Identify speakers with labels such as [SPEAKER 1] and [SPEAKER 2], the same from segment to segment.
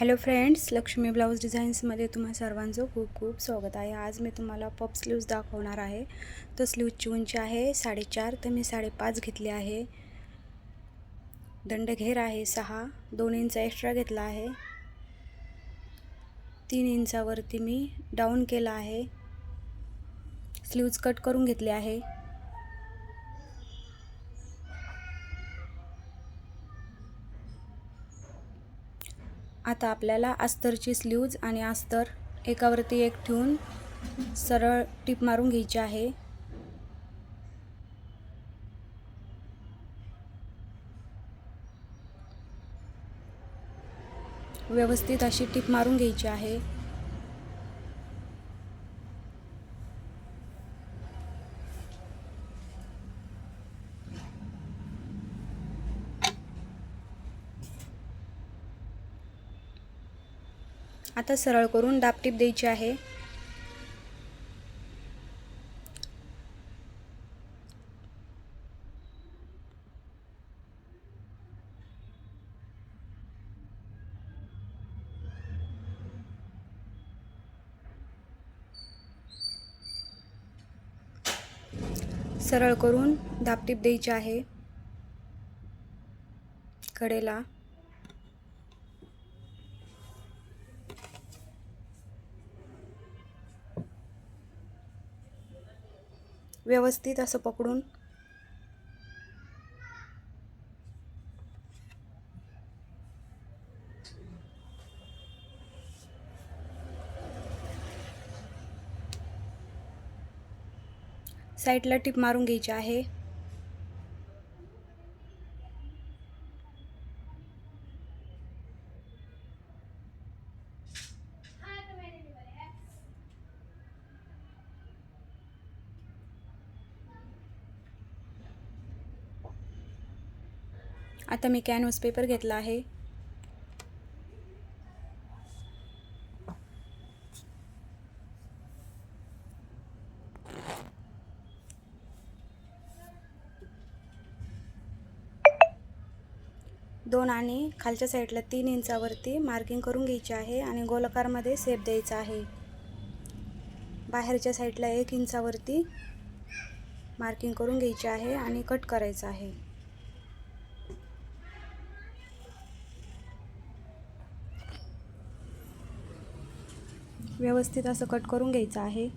[SPEAKER 1] Hello friends Lakshmi blouse डिझाईन्समध्ये तुम्हा सर्वांचं खूप खूप स्वागत आहे. आज मी तुम्हाला पप स्लीव्ज दाखवणार आहे. तो स्लीवची उंची आहे साडेचार तर मी साडेपाच घेतली आहे. दंडघेर आहे सहा दोन इंच एक्स्ट्रा घेतला आहे. तीन इंचावरती मी डाऊन केला आहे. स्लीव्ज कट करून घेतले आहे. आता आपल्याला अस्तरची स्लीव्ज आणि अस्तर एकावरती एक ठेवून सरळ टीप मारून घ्यायची आहे. व्यवस्थित अशी टीप मारून घ्यायची आहे. आता सरळ करून दापटीप द्यायची आहे. सरळ करून दापटीप द्यायची आहे. कडेला. व्यवस्थित असं पकडून. साईडला टिप मारून घ्यायची आहे. आता मी कॅनव्हस पेपर घेतला आहे. दोन आणि खालच्या साईडला तीन इंचावरती मार्किंग करून घ्यायची आहे आणि गोलाकारमध्ये सेप द्यायचा आहे. बाहेरच्या साईडला एक इंचावरती मार्किंग करून घ्यायची आहे आणि कट करायचं आहे. व्यवस्थित असं कट करून घ्यायचं आहे.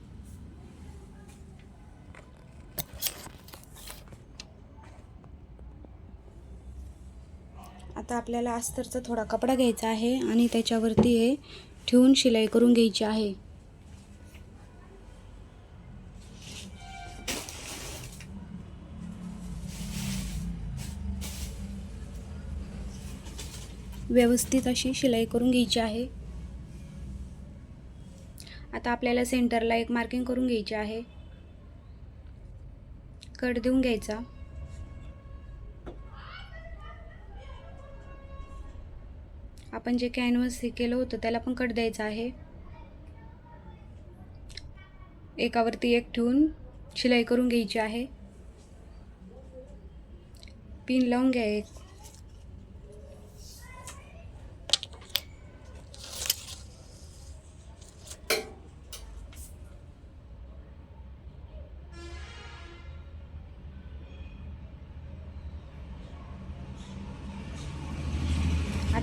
[SPEAKER 1] आता आपल्याला अस्तरचा थोडा कपडा घ्यायचा आहे आणि त्याच्यावरती हे ठेवून शिलाई करून घ्यायची आहे. व्यवस्थित अशी शिलाई करून घ्यायची आहे. आता आपल्याला सेंटरला एक मार्किंग करून घ्यायची आहे. कट देऊन घ्यायचा. आपण जे कॅनव्हस हे केलं होतं त्याला पण कट द्यायचा आहे. एकावरती एक ठेवून शिलाई करून घ्यायची आहे. पिन लावून घ्या एक.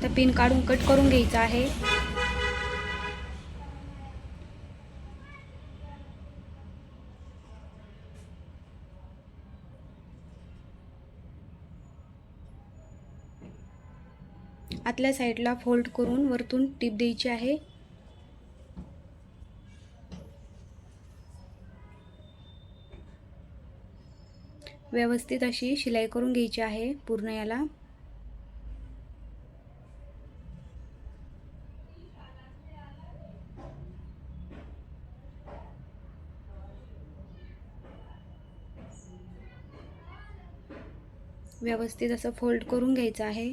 [SPEAKER 1] आता पिन काढून कट करून घ्यायचं आहे. आतल्या साईडला फोल्ड करून वरतून टीप द्यायची आहे. व्यवस्थित अशी शिलाई करून घ्यायची आहे पूर्ण याला. व्यवस्थित असं फोल्ड करून घ्यायचं आहे.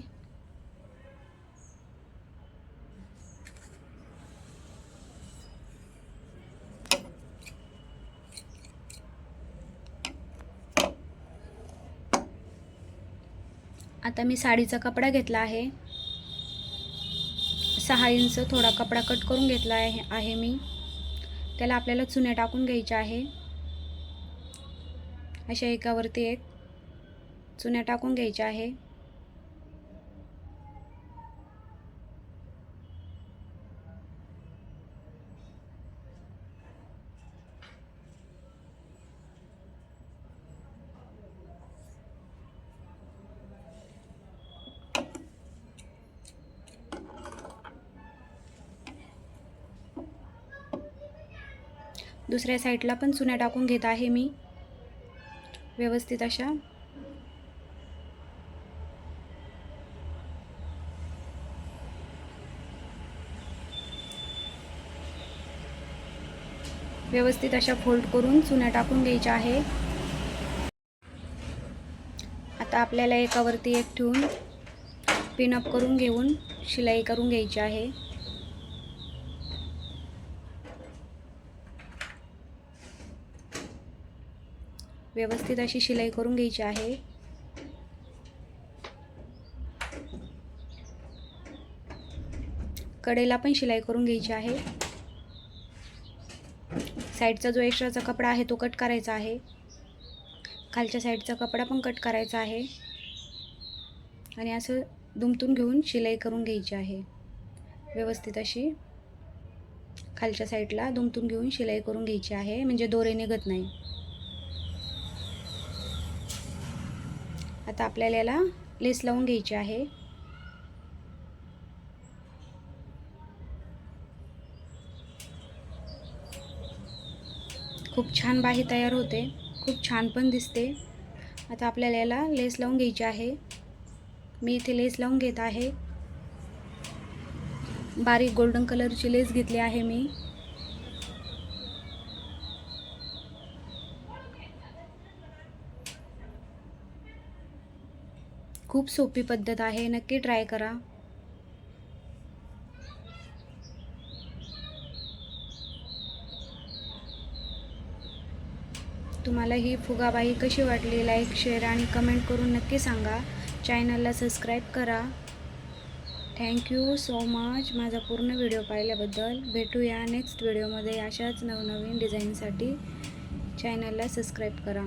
[SPEAKER 1] आता मी साडीचा कपडा घेतला आहे. सहा इंच थोडा कपडा कट करून घेतला आहे आहे मी. त्याला आपल्याला चुन्या टाकून घ्यायच्या आहे. अशा एकावरती एक. चुन्या टाकून घ्यायच्या आहे. दुसऱ्या साईडला पण चुन्या टाकून घेत आहे मी. व्यवस्थित अशा व्यवस्थित अशा फोल्ड करून चुन्या टाकून द्यायच्या आहे. आता आपल्याला एकावरती एक ठेवून पिनअप करून घेऊन शिलाई करून घ्यायची आहे. व्यवस्थित अशी शिलाई करून घ्यायची आहे. कडेला पण शिलाई करून घ्यायची आहे. साईडचा जो एक्स्ट्राचा कपडा आहे तो कट करायचा आहे. खालच्या साईडचा कपडा पण कट करायचा आहे. आणि असं दुमतून घेऊन शिलाई करून घ्यायची आहे. व्यवस्थित अशी खालच्या साईडला दुमतून घेऊन शिलाई करून घ्यायची आहे. म्हणजे दोरे निघत नाही. आता आपल्याला याला लेस लावून घ्यायची आहे. खूप छान बाही तयार होते. खूप छान पण दिसते. आता आपल्याला याला लेस लावून घ्यायची आहे. मी इथे लेस लावून घेत आहे. बारीक गोल्डन कलरची लेस घेतली आहे मी. खूप सोपी पद्धत आहे. नक्की ट्राय करा. तुम्हाला ही फुगाबाई कशी वाटली? लाईक शेअर आणि कमेंट करून नक्की सांगा. चॅनलला सबस्क्राईब करा. थँक्यू सो मच माझा पूर्ण व्हिडिओ पाहिल्याबद्दल भेटूया नेक्स्ट व्हिडिओमध्ये अशाच नवनवीन डिझाईनसाठी चॅनलला सबस्क्राईब करा.